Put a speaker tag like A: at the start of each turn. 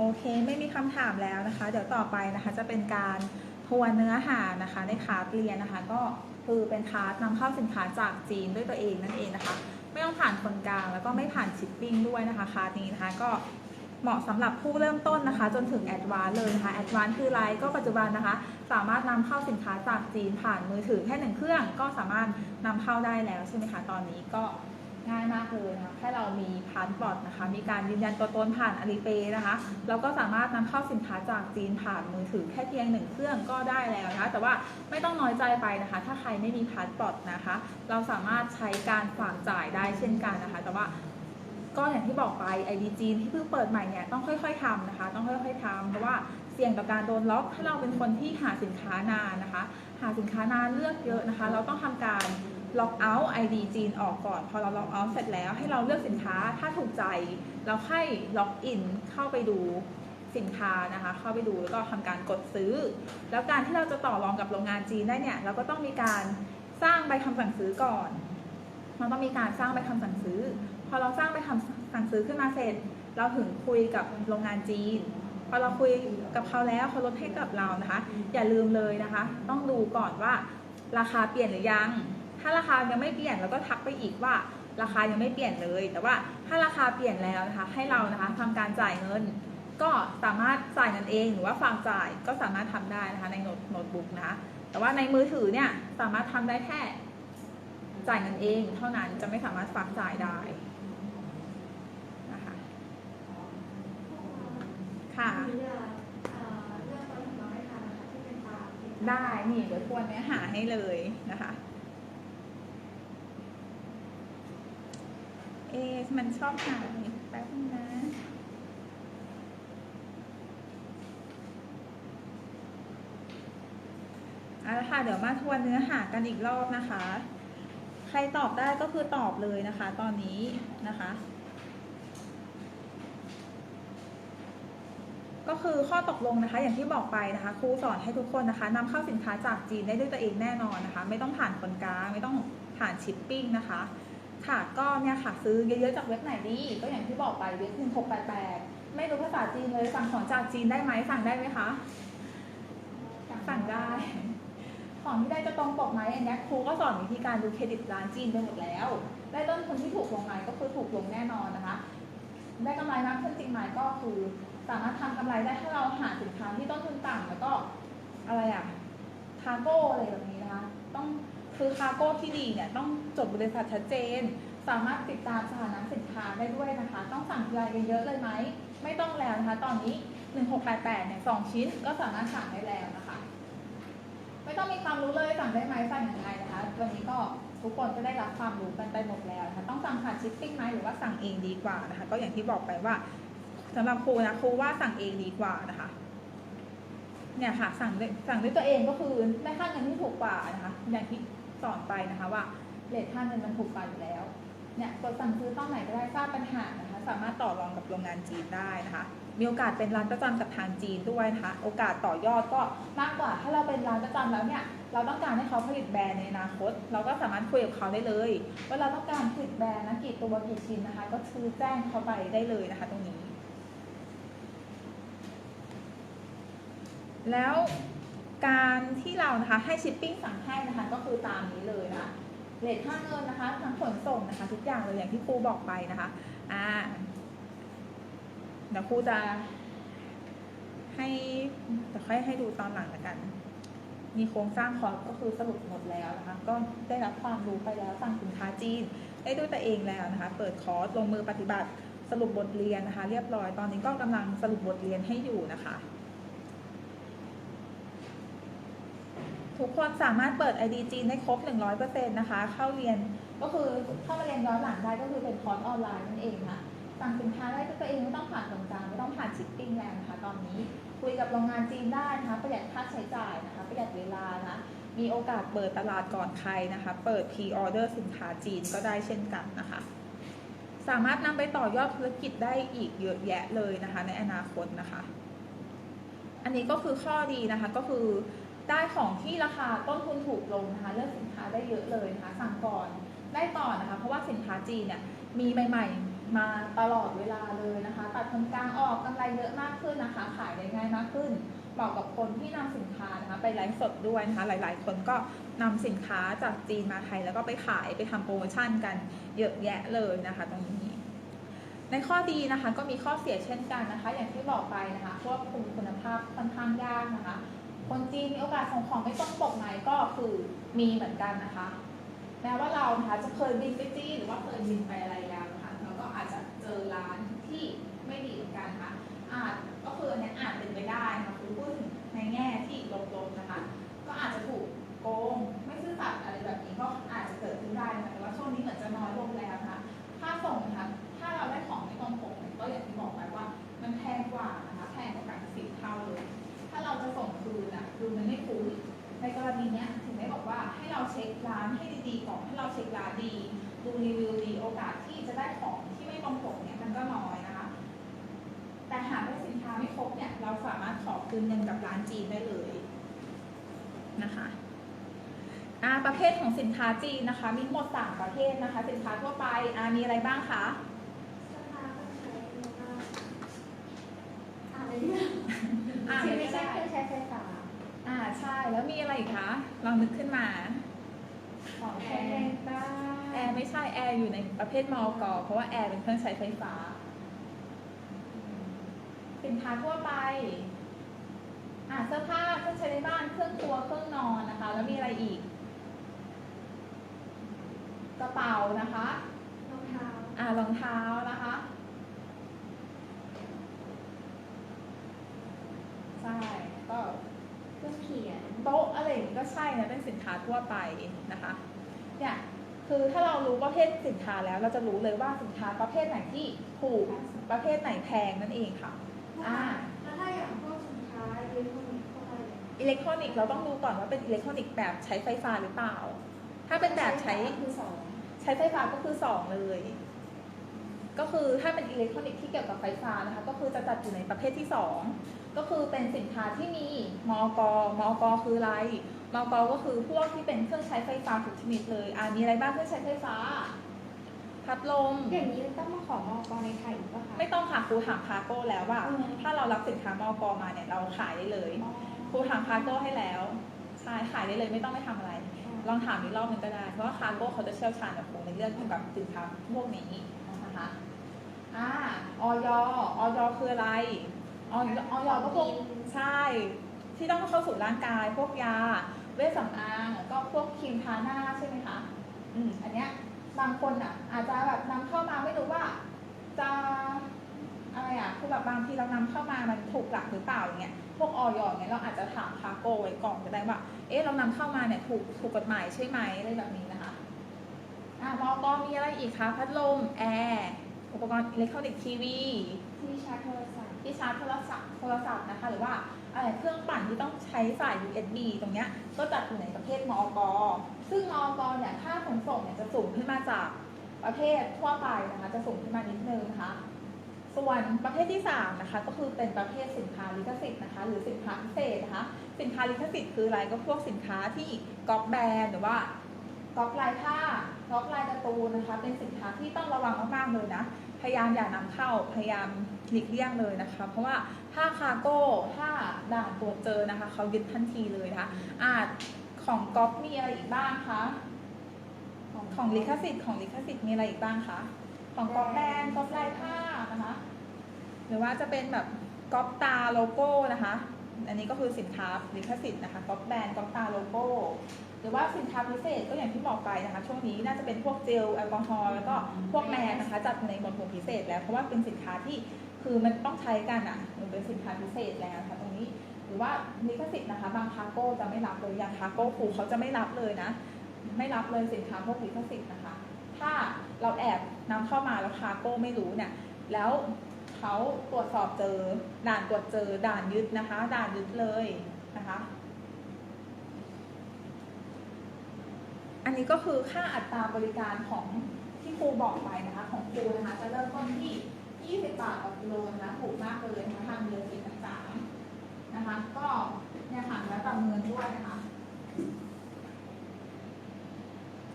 A: โอเค ไม่มีคำถามแล้วนะคะ เดี๋ยวต่อไปนะคะจะเป็นการทวนเนื้อหานะคะในคาสเรียนนะคะ ก็คือเป็นคาสนำเข้าสินค้าจากจีนด้วยตัวเองนั่นเองนะคะ ไม่ต้องผ่านคนกลางแล้วก็ไม่ผ่านชิปปิ้งด้วยนะคะคาสนี้นะคะก็เหมาะสำหรับผู้เริ่มต้นนะคะ จนถึงแอดวานเลยนะคะแอดวานคืออะไรก็ปัจจุบันนะคะ สามารถนำเข้าสินค้าจากจีนผ่านมือถือแค่หนึ่งเครื่อง ก็สามารถนำเข้าได้แล้วใช่ไหมคะตอนนี้ก็ ง่ายมากเลยนะคะแค่เรามีพาสปอร์ตนะคะ มีการยืนยันตัวตนผ่านอาลีเปนะคะ เราก็สามารถนำเข้าสินค้าจากจีนผ่านมือถือแค่เพียงหนึ่งเครื่องก็ได้แล้วนะคะ แต่ว่าไม่ต้องน้อยใจไปนะคะ ถ้าใครไม่มีพาสปอร์ตนะคะ เราสามารถใช้การฝากจ่ายได้เช่นกันนะคะ แต่ว่าก็อย่างที่บอกไป ID จีนที่เพิ่งเปิดใหม่เนี่ยต้องค่อย ๆทำนะคะ ต้องค่อยๆทำเพราะว่าเสี่ยงต่อการโดนล็อกถ้าเราเป็นคนที่หาสินค้านานนะคะ หาสินค้านานเลือกเยอะนะคะ เราต้องทำการ ล็อกเอาท์ ID จีนออกก่อน พอเราล็อกเอาท์เสร็จแล้วให้เราเลือกสินค้าถ้าถูกใจ เราค่อยล็อกอินเข้าไปดูสินค้านะคะ เข้าไปดูแล้วก็ทำการกดซื้อ แล้วการที่เราจะต่อรองกับโรงงานจีนได้เนี่ย เราก็ต้องมีการสร้างใบคำสั่งซื้อก่อนเราต้องมีการสร้างใบคำสั่งซื้อ พอเราสร้างใบคำสั่งซื้อขึ้นมาเสร็จ เราถึงคุยกับโรงงานจีนพอเราคุยกับเขาแล้วเขาลดให้กับเรานะคะ อย่าลืมเลยนะคะ ต้องดูก่อนว่าราคาเปลี่ยนหรือยัง ถ้าราคายังไม่เปลี่ยนเราก็ทักไปอีกว่า ราคายังไม่เปลี่ยนเลย แต่ว่าถ้าราคาเปลี่ยนแล้วนะคะ ให้เรานะคะทำการจ่ายเงิน ก็สามารถจ่ายเงินเอง หรือว่าฝากจ่ายก็สามารถทำได้นะคะในโน้ตโน้ตบุ๊กนะคะแต่ว่าในมือถือเนี่ยสามารถทำได้แค่จ่ายเงินเอง เท่านั้นจะไม่สามารถฝากจ่ายได้นะคะค่ะได้ นี่เดี๋ยวทวนเนื้อหาให้เลยนะคะ เอ มันชอบหายแป๊บนึงนะ เอาละค่ะ เดี๋ยวมาทวนเนื้อหากันอีกรอบนะคะ ใครตอบได้ก็คือตอบเลยนะคะ ตอนนี้นะคะ ก็คือข้อตกลงนะคะ อย่างที่บอกไปนะคะ ครูสอนให้ทุกคนนะคะนำเข้าสินค้าจากจีนได้ด้วยตัวเองแน่นอนนะคะ ไม่ต้องผ่านคนกลาง ไม่ต้องผ่านชิปปิ้งนะคะ ค่ะก็เนี่ยค่ะซื้อเยอะๆจากเว็บไหนดี ก็อย่างที่บอกไปเว็บหนึ่งหกแปดแปดไม่รู้ภาษาจีนเลยสั่งของจากจีนได้ไหมสั่งได้ไหมคะสั่งได้ ของที่ได้จะตรงปกไหมอันเนี้ยครูก็สอนวิธีการดูเครดิตร้านจีนไปหมดแล้ว ได้ต้นทุนที่ถูกลงไหมก็คือถูกลงแน่นอนนะคะ ได้กำไรมากขึ้นจริงไหมก็คือสามารถทำกำไรได้ถ้าเราหาสินค้าที่ต้นทุนต่ำแล้วก็อะไรอะคาโก้อะไรแบบนี้นะคะ ต้อง คือคาร์โก้ที่ดีเนี่ยต้องจดบริษัทชัดเจน สามารถติดตามสถานะสินค้าได้ด้วยนะคะ ต้องสั่งรายเยอะเลยไหม ไม่ต้องแล้วนะคะ ตอนนี้ 1688เนี่ยสองชิ้นก็สามารถสั่งได้แล้วนะคะ ไม่ต้องมีความรู้เลยสั่งได้ไหมสั่งยังไงนะคะวันนี้ก็ทุกคนก็ได้รับความรู้กันไปหมดแล้วนะคะต้องสั่งผ่านชิปปิ้งไหมหรือว่าสั่งเองดีกว่านะคะ ก็อย่างที่บอกไปว่าสำหรับครูนะครูว่าสั่งเองดีกว่านะคะเนี่ยค่ะสั่งสั่งด้วยตัวเองก็คือได้ค่าเงินที่ถูกกว่านะคะอย่างที่ สอนไปนะคะว่าเลทค่าเงินมันถูกกว่าอยู่แล้วเนี่ยกดสั่งซื้อตอนไหนก็ได้ทราบปัญหานะคะสามารถต่อรองกับโรงงานจีนได้นะคะมีโอกาสเป็นร้านประจำกับทางจีนด้วยนะคะโอกาสต่อยอดก็มากกว่า ถ้าเราเป็นร้านประจำแล้วเนี่ยเราต้องการให้เขาผลิตแบรนด์ในอนาคต เราก็สามารถคุยกับเขาได้เลยว่าเราต้องการผลิตแบรนด์นะกี่ตัวกี่ชิ้นนะคะ ก็คือแจ้งเขาไปได้เลยนะคะ ตรงนี้ แล้ว การที่เรานะคะให้ชิปปิ้งสั่งให้นะคะก็คือตามนี้เลยนะเลทค่าเงินนะคะทั้งขนส่งนะคะ ทุกอย่างเลยอย่างที่ครูบอกไปนะคะอ่าเดี๋ยวครูจะให้เดี๋ยวค่อยให้ดูตอนหลังละกัน มีโครงสร้างคอร์สก็คือสรุปหมดแล้วนะคะ ก็ได้รับความรู้ไปแล้วสั่งสินค้าจีน ได้ด้วยตัวเองแล้วนะคะ เปิดคอร์สลงมือปฏิบัติสรุปบทเรียนนะคะ เรียบร้อยตอนนี้ก็กำลังสรุปบทเรียนให้อยู่นะคะ ทุกคนสามารถเปิด ID จีนได้ครบ 100%นะคะ เข้าเรียนก็คือเข้ามาเรียนย้อนหลังได้ก็คือเป็นคอร์สออนไลน์นั่นเองค่ะสั่งสินค้าได้ด้วยตัวเองไม่ต้องผ่านตรงกลางไม่ต้องผ่านชิปปิ้งแล้วนะคะตอนนี้คุยกับโรงงานจีนได้นะคะ ประหยัดค่าใช้จ่ายนะคะ ประหยัดเวลานะมีโอกาสเปิดตลาดก่อนใครนะคะ เปิด p r order สินค้าจีนก็ได้เช่นกันนะคะ สามารถนำไปต่อยอดธุรกิจได้อีกเยอะแยะเลยนะคะ ในอนาคตนะคะ อันนี้ก็คือข้อดีนะคะก็คือ ได้ของที่ราคาต้นทุนถูกลงนะคะเลือกสินค้าได้เยอะเลยนะคะสั่งก่อนได้ต่อนะคะ เพราะว่าสินค้าจีนเนี่ยมีใหม่ ๆ มาตลอดเวลาเลยนะคะ ตัดคนกลางออกกำไรเยอะมากขึ้นนะคะ ขายได้ง่ายมากขึ้นเหมาะกับคนที่นำสินค้านะคะไปไลฟ์สดด้วยนะคะ หลาย ๆ คนก็นำสินค้าจากจีนมาไทยแล้วก็ไปขายไปทำโปรโมชั่นกันเยอะแยะเลยนะคะ ตรงนี้ ในข้อดีนะคะก็มีข้อเสียเช่นกันนะคะ อย่างที่บอกไปนะคะควบคุมคุณภาพค่อนข้างยากนะคะ คนจีนมีโอกาสส่งของไม่ต้องปกไหมก็คือมีเหมือนกันนะคะ แม้ว่าเรานะคะจะเคยบินไปจีนหรือว่าเคยบินไปอะไรแล้วนะคะเราก็อาจจะเจอร้านที่ไม่ดีเหมือนกันนะคะอาจก็คืออันเนี้ยอาจเป็นไปได้นะคะคือพูดถึงในแง่ที่ลบๆนะคะ ก็อาจจะถูกโกงไม่ซื่อสัตย์อะไรแบบนี้ก็อาจจะเกิดขึ้นได้นะคะแต่ว่าช่วงนี้เหมือนจะน้อยลงแล้วนะคะค่าส่งนะคะ ราเช็คร้านให้ดีๆก่อนให้เราเช็คร้านดี ดูรีวิวดีโอกาสที่จะได้ของที่ไม่ตรงปกเนี่ยมันก็น้อยนะคะ แต่หากว่าสินค้าไม่ครบเนี่ยเราสามารถขอคืนเงินกับร้านจีนได้เลยนะคะอ่าประเภทของสินค้าจีนนะคะ มีทั้งหมดสามประเภทนะคะ สินค้าทั่วไปอ่ามีอะไรบ้างคะ
B: สภาก็ใช้แล้วก็อ่านเลยเนี่ย
A: อ่า
B: ที่
A: ไม่
B: ไม่ใช่
A: ได้
B: เครื่องใช้ไฟฟ้า
A: อ่าใช่แล้วมีอะไรอีกคะลองนึกขึ้นมา
B: ของ
A: แอ
B: ใช้
A: ร์
B: ไฟฟ้า
A: แอร์ไม่ใช่แอร์อยู่ในประเภทมอกอเพราะว่าแอร์เป็นเครื่องใช้ไฟฟ้า สินค้าทั่วไปอ่าเสื้อผ้าเครื่องใช้ในบ้านเครื่องครัวเครื่องนอนนะคะ แล้วมีอะไรอีก กระเป๋านะคะ
B: รองเท้า
A: อ่ารองเท้านะคะ ใช่ก็
B: เครื่องเขียน
A: โต๊ะอะไรอย่างนี้ก็ใช่นะเป็นสินค้าทั่วไปนะคะเนี่ยคือถ้าเรารู้ประเภทสินค้าแล้วเราจะรู้เลยว่าสินค้าประเภทไหนที่ถูกประเภทไหนแพงนั่นเองค่ะอ่า
B: แล้วถ้าอย่างพวกสินค้าอิเล็กทรอนิกส์พวกอะไรเนี่ย
A: อิเล็กทรอนิกส์เราต้องดูก่อนว่าเป็นอิเล็กทรอนิกส์แบบใช้ไฟฟ้าหรือเปล่า ถ้าเป็นแบบใช้
B: คือสอง
A: ใช้ไฟฟ้าก็คือ2เลย ก็คือถ้าเป็นอิเล็กทรอนิกส์ที่เกี่ยวกับไฟฟ้านะคะ ก็คือจะจัดอยู่ในประเภทที่2 ก็คือเป็นสินค้าที่มีมอกมอกคืออะไรมอกก็คือพวกที่เป็นเครื่องใช้ไฟฟ้าทุกชนิดเลยอ่ามีอะไรบ้างเครื่องใช้ไฟฟ้า พัดลม
B: อย่างนี้ต้องมาขอมอกในไทยอีกป่ะคะ
A: ไม่ต้องค่ะครูถามคาโก้แล้วว่า
B: อืม
A: ถ้าเรารับสินค้ามอกมาเนี่ยเราขายได้เลย
B: อ๋อ
A: ครูถามคาโก้ให้แล้วใช่ขายได้เลยไม่ต้องไปทำอะไร ลองถามอีกรอบหนึงก็ได้ เพราะว่าคาร์โก้เขาจะเชี่ยวชาญกับผมในเรื่องเกี่ยวกับสินค้าพวกนี้นะคะอ่าออยออยคืออะไร ออยออยก็พวกใช่ ที่ต้องเข้าสู่ร่างกาย พวกยา เวชสำอางก็พวกครีมทาหน้าใช่ไหมคะ อืม อันเนี้ยบางคนอะ อาจจะแบบนำเข้ามาไม่รู้ว่า จะอะไรอะคือแบบบางทีเรานำเข้ามามันถูกหลักหรือเปล่าอย่างเงี้ยพวกออยอเงี้ยเราอาจจะถามคาโก้ไว้ก่อนก็ได้ว่า เอ๊ะเรานำเข้ามาเนี่ยถูกถูกกฎหมายใช่ไหมอะไรแบบนี้นะคะอ่ามอกมีอะไรอีกคะพัดลมแอร์อุปกรณ์อิเล็กทรอนิกส์ทีวี
B: ที่ชาร์จโทรศัพท์
A: ที่ชาร์จโทรศัพท์โทรศัพท์นะคะหรือว่าอะไรเครื่องปั่นที่ต้องใช้สาย USB ตรงเนี้ยก็จัดอยู่ในประเภทมอกซึ่งมอกเนี่ยค่าขนส่งเนี่ยจะสูงขึ้นมาจากประเภททั่วไปนะคะจะสูงขึ้นมานิดนึงนะคะส่วนประเภทที่3นะคะก็คือเป็นประเภทสินค้าลิขสิทธิ์นะคะหรือสินค้าพิเศษนะคะสินค้าลิขสิทธิ์คืออะไรก็พวกสินค้าที่ก๊อปแบรนด์หรือว่าก๊อปลายผ้าก๊อปลายการ์ตูนนะคะเป็นสินค้าที่ต้องระวังมากๆเลยนะ พยายามอย่านำเข้าพยายามหลีกเลี่ยงเลยนะคะ เพราะว่าถ้าคาร์โก้ถ้าด่านตรวจเจอนะคะเขายึดทันทีเลยนะคะอาจของก๊อปมีอะไรอีกบ้างคะของลิขสิทธิ์ของลิขสิทธิ์มีอะไรอีกบ้างคะของก๊อปแบรนด์ก๊อปลายผ้านะคะ หรือว่าจะเป็นแบบก๊อปตาโลโก้นะคะ อันนี้ก็คือสินค้าลิขสิทธิ์นะคะก๊อปแบรนด์ก๊อปตาโลโก้หรือว่าสินค้าพิเศษก็อย่างที่บอกไปนะคะ ช่วงนี้น่าจะเป็นพวกเจลแอลกอฮอล์แล้วก็พวกแมสนะคะจัดในหมวดหมู่พิเศษ แล้วเพราะว่าเป็นสินค้าที่คือมันต้องใช้กันอะมันเป็นสินค้าพิเศษแล้วนะคะตรงนี้ หรือว่าลิขสิทธิ์นะคะ บางคาร์โก้จะไม่รับเลยอย่างคาร์โก้ครูเขาจะไม่รับเลยนะ ไม่รับเลยสินค้าพวกลิขสิทธิ์นะคะ ถ้าเราแอบนำเข้ามาแล้วคาร์โก้ไม่รู้เนี่ยแล้ว เขาตรวจสอบเจอ ด่านตรวจเจอ ด่านยึดนะคะ ด่านยึดเลยนะคะ อันนี้ก็คือค่าอัตราบริการของที่ครูบอกไปนะคะ ของครูนะคะ จะเริ่มต้นที่ 20 บาทต่อกิโลนะคะถูกมากเลยนะคะทางเรือสีต่างๆนะคะ ก็เนี่ยค่ะแล้วประเมินด้วยนะคะ